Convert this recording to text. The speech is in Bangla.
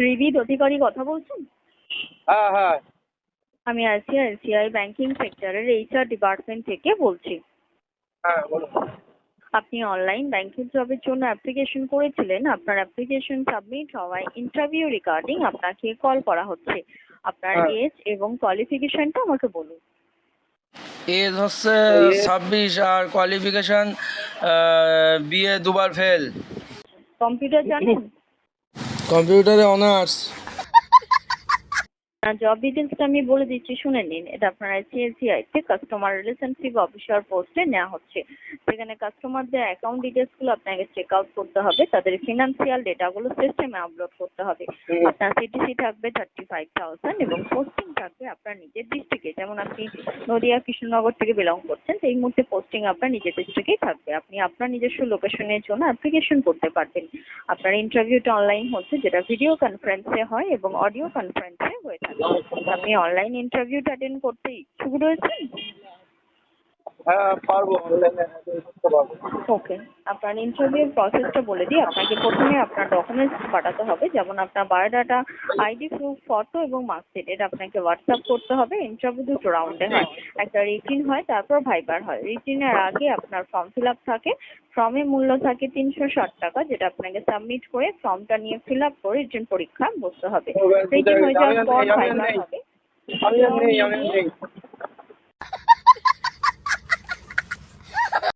ত্রিবিদ অধিকারী কথা বলছেন? হ্যাঁ হ্যাঁ। আমি আইসিআইসিআই ব্যাংকিং সেক্টরের এইচআর ডিপার্টমেন্ট থেকে বলছি। হ্যাঁ বলুন। আপনি অনলাইন ব্যাংকিং জবের জন্য অ্যাপ্লিকেশন করেছিলেন। আপনার অ্যাপ্লিকেশন সাবমিট হওয়ায় ইন্টারভিউ রিগার্ডিং আপনাকে কল করা হচ্ছে। আপনার হ্যাঁ। এজ এবং কোয়ালিফিকেশনটা আমাকে বলুন। এজ হচ্ছে ছাব্বিশ আর কোয়ালিফিকেশন বিএ দুবার ফেল কম্পিউটার জানেন? কম্পিউটারে অনার্স। জব ডিটেলসটা আমি বলে দিচ্ছি শুনে নিন। এটা আপনার আইসিআইসিআই তে কাস্টমার রিলেশনশিপ অফিসার পোস্টে নেওয়া হচ্ছে। সেখানে কাস্টমারদের অ্যাকাউন্ট ডিটেলসগুলো আপনাকে চেক আউট করতে হবে। তাদের ফিনান্সিয়াল ডেটাগুলো সিস্টেমে আপলোড করতে হবে। আপনার সিটিসি থাকবে থার্টি ফাইভ থাউজেন্ড এবং পোস্টিং থাকবে আপনার নিজের ডিস্ট্রিক্টে যেমন আপনি নদিয়া কৃষ্ণনগর থেকে বিলং করছেন সেই মুহূর্তে পোস্টিং আপনার নিজের ডিস্ট্রিক্টেই থাকবে। আপনি আপনার নিজস্ব লোকেশনের জন্য অ্যাপ্লিকেশন করতে পারবেন। আপনার ইন্টারভিউটা অনলাইন হচ্ছে যেটা ভিডিও কনফারেন্সে হয় এবং অডিও কনফারেন্সে আপনি অনলাইন ইন্টারভিউটা অ্যাটেন্ড করতে ইচ্ছুক রয়েছেন হ্যাঁ পারব অনলাইনে করতে পারব। ওকে আপনার ইন্টারভিউ প্রসেসটা বলে দিই। আপনাকে প্রথমে আপনার ডকুমেন্টস পাঠাতে হবে। যেমন আপনার বায়োডাটা আইডি প্রুফ ফটো এবং মার্কশিট এটা আপনাকে হোয়াটসঅ্যাপ করতে হবে। ইন্টারভিউ দুটো রাউন্ডে হয়। একটা রিটিন হয় তারপর ভাইবার হয়। রিটিনের আগে আপনার ফর্ম ফিল আপ থাকে। ফর্মের মূল্য থাকে তিনশো ষাট টাকা যেটা আপনাকে সাবমিট করে ফর্মটা নিয়ে ফিল আপ করে রিটেন পরীক্ষা বসতে হবে। রিটিন হয়ে যাওয়ার পর ভাইবার হবে। আমি আর নেই আমি আর নেই